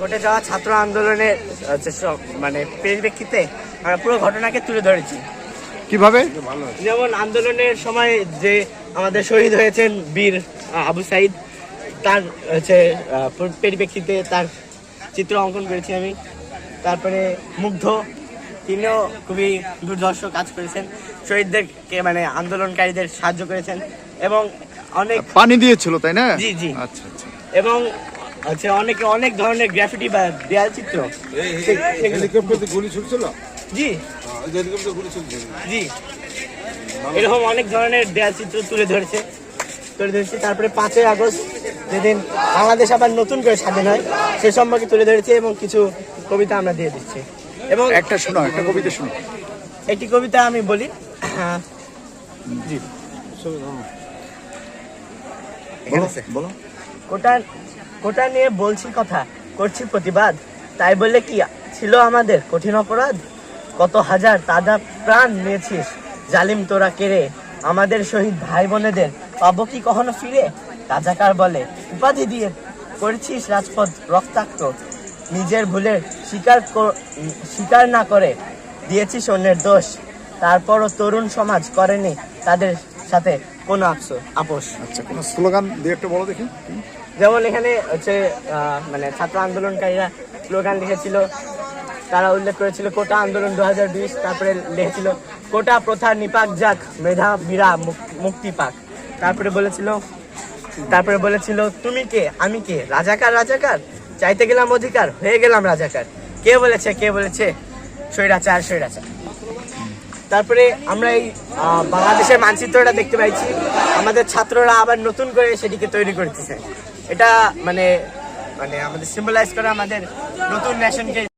ঘটে যাওয়া ছাত্র আন্দোলনের মানে পরিপ্রেক্ষিতে আমরা পুরো ঘটনাকে তুলে ধরেছি। কীভাবে? যেমন আন্দোলনের সময় যে আমাদের শহীদ হয়েছেন বীর আবু সাইদ তার হচ্ছে পরিপ্রেক্ষিতে তার চিত্র অঙ্কন করেছি আমি। তারপরে মুগ্ধ তিনিও খুবই দুর্ধর্ষ কাজ করেছেন। শহীদদেরকে মানে আন্দোলনকারীদের সাহায্য করেছেন এবং অনেক পানি দিয়েছিল তাই না? জি, জি। আচ্ছা আচ্ছা। এবং হচ্ছে অনেক অনেক ধরনের গ্রাফিটি বা দেয়াল চিত্র। হেলিকপ্টার গুলি ছুটছিল? জি। হেলিকপ্টার গুলি ছুটছিল। জি। এরকম অনেক ধরনের দেয়াল চিত্র তুলে ধরেছে তুলে ধরেছে। তারপরে পাঁচই আগস্ট যেদিন বাংলাদেশ আবার নতুন করে স্বাধীন হয় সে সম্পর্কে তুলে ধরেছে এবং কিছু কবিতা আমরা দিয়ে দিচ্ছি। এবং একটা শোনো একটা কবিতা শোনো। একটি কবিতা আমি বলি। হ্যাঁ, জি। বলো বলো। কোটা কোটা নিয়ে বলছি কথা, করছি প্রতিবাদ। তাই বলে কি, ছিল আমাদের কঠিন অপরাধ? কত হাজার তাজা প্রাণ নিয়েছিস? জালিম তোরা কেড়ে আমাদের শহীদ ভাই বোনেদের পাবো কি কখনো ফিরে? রাজাকার বলে, উপাধি দিয়ে করেছিস রাজপথ রক্তাক্ত। নিজের ভুলের স্বীকার কর- স্বীকার না করে দিয়েছিস অন্যের দোষ। তারপরও তরুণ সমাজ করেনি তাদের সাথে কোনো আপসো আপোষ আচ্ছা কোনো স্লোগান দিয়ে একটা বলো দেখি। যেমন এখানে হচ্ছে মানে ছাত্র আন্দোলনকারীরা স্লোগান লিখেছিল, তারা উল্লেখ করেছিল, কোটা আন্দোলন দু হাজার বিশ, তারপরে লিখেছিল, কোটা প্রথা নিপাক যাক মেধাবীরা মুক- মুক্তি পাক। তারপরে বলেছিল তারপরে বলেছিল, তুমি কে? আমি কে? রাজাকার রাজাকার? চাইতে গেলাম অধিকার, হয়ে গেলাম রাজাকার। কে বলেছে? কে বলেছে? স্বৈরাচার স্বৈরাচার। তারপরে আমরা এই বাংলাদেশের মানচিত্রটা দেখতে পাইছি। আমাদের ছাত্ররা আবার নতুন করে সেটিকে তৈরি করতেছে। এটা মানে মানে আমাদের সিম্বলাইজ করে আমাদের নতুন ন্যাশনকে